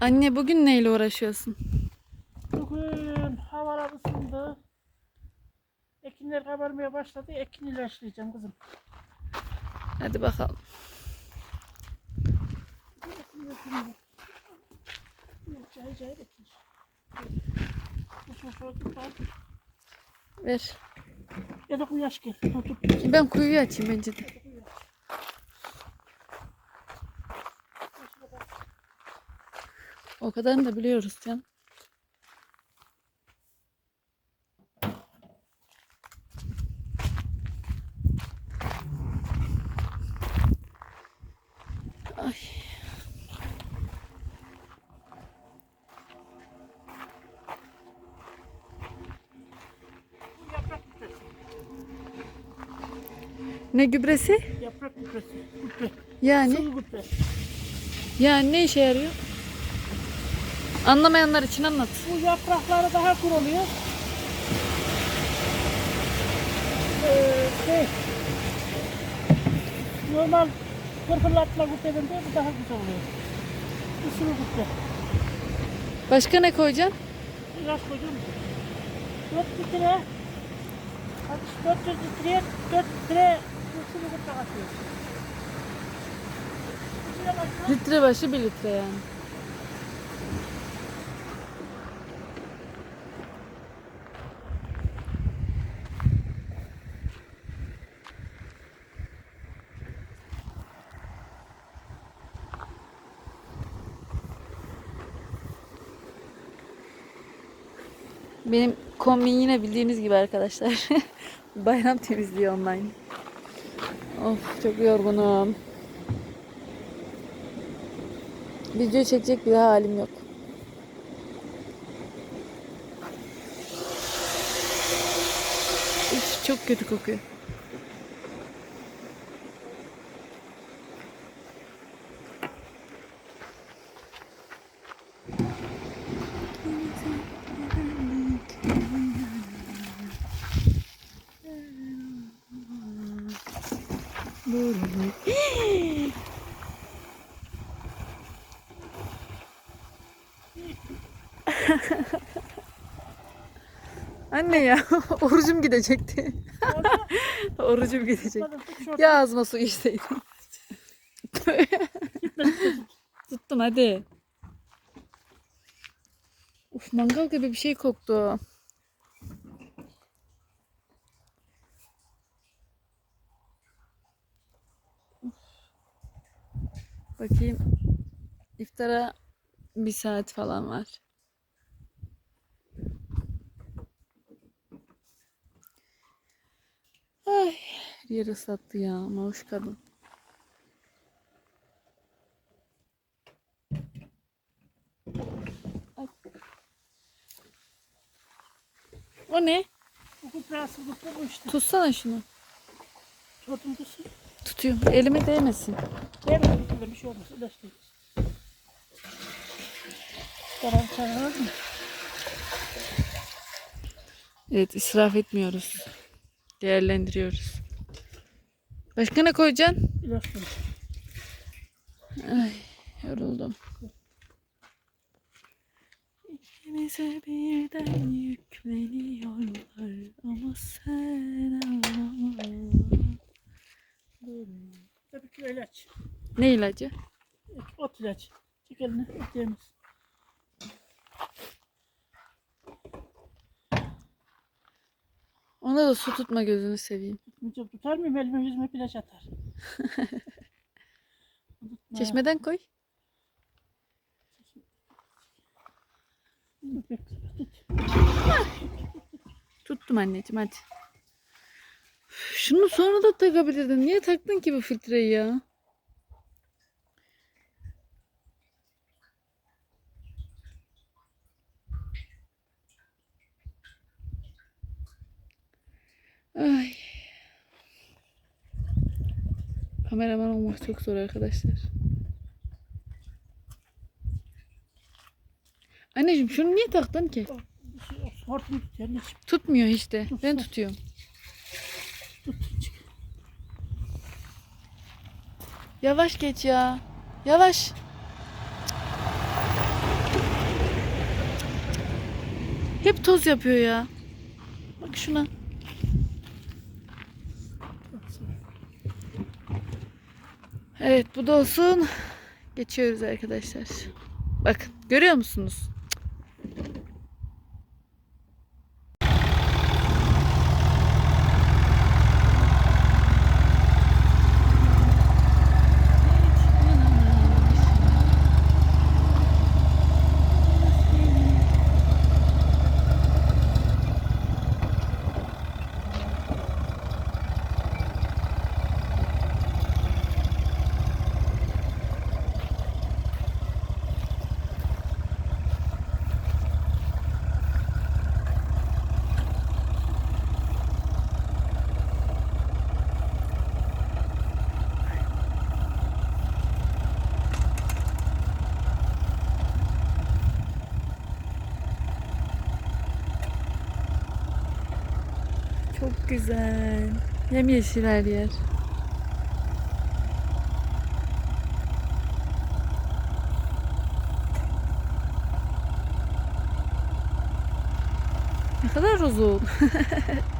Anne bugün neyle uğraşıyorsun? Bugün havalar ısındı. Ekinler kabarmaya başladı. Ekin ilaçlayacağım kızım. Hadi bakalım. Cahil cahil ekin. Ver. Ya da kuyaş gel. Ben kuyuyu açayım bence de. O kadarını da biliyoruz can. Ay. Ne gübresi? Yaprak gübresi. Gübre. Yani Sıvı gübre. yani ne işe yarıyor? Anlamayanlar için anlat. Bu yaprakları daha kuruluyor. Ee, şey, normal pırpırlatma gübreden de bu daha güzel oluyor. Sıvı gübre. Başka ne koyacaksın? İlaç koydum. 4 litre, kaç, 400 litreye 4 litre katıyor. İçine başına Litre başı bir litre yani. Benim kombin yine bildiğiniz gibi arkadaşlar. Bayram temizliği online. Of çok yorgunum. Video çekecek bir halim yok. Üf, çok kötü kokuyor. Anne ya orucum gidecekti. orucum gidecek. Ya ağzıma su içseydim. Tuttum hadi. Uf mangal gibi bir şey koktu. Bakayım. İftara bir saat falan var. Ay, yer ıslattı ya. Mavuş kadın. Ay. O ne? Asıl gübre bu işte. Tutsana şunu. Çotum tutsun. Tutuyorum. Elime değmesin. Gübre bir şey olmaz. İlaç çağırır mı? Evet israf etmiyoruz. Değerlendiriyoruz. Başka ne koyacaksın? Değil. Ay yoruldum. İkimize birden yükleniyorlar ama sen ağlama. Tabii ki ilaç. Ne ilacı? Ot ilaç. Çek elini. Ot yemez. Ona da su tutma gözünü seveyim. Tutmayacağım. Tutar mıyım? Elime yüzüme ilaç atar. Çeşmeden koy. Tuttum anneciğim hadi. Şunu sonra da takabilirdin. Niye taktın ki bu filtreyi ya? Ay. Kameraman olmak çok zor arkadaşlar. Anneciğim şunu niye taktın ki? Tutmuyor de. Ben tutuyorum. Yavaş geç ya. Yavaş. Hep toz yapıyor ya. Bak şuna. Evet bu da olsun. Geçiyoruz arkadaşlar. Bakın görüyor musunuz? Çok güzel. Yemyeşil her yer. Ne kadar uzun.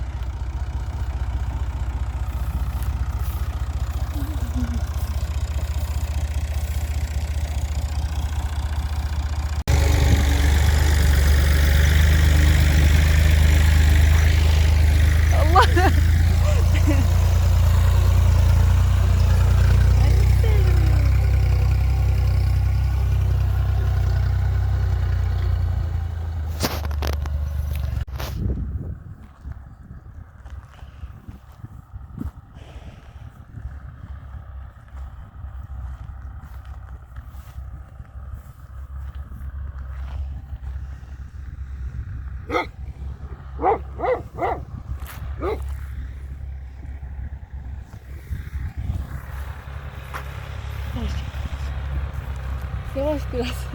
Yavaş biraz.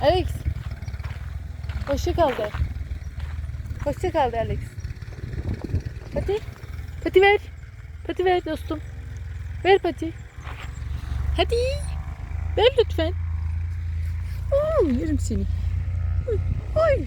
Alex. Hoşça kal. Hoşça kal Alex. Pati. Pati ver. Pati ver dostum. Ver pati. Hadi. Ver lütfen. Oo, yerim seni. Oy.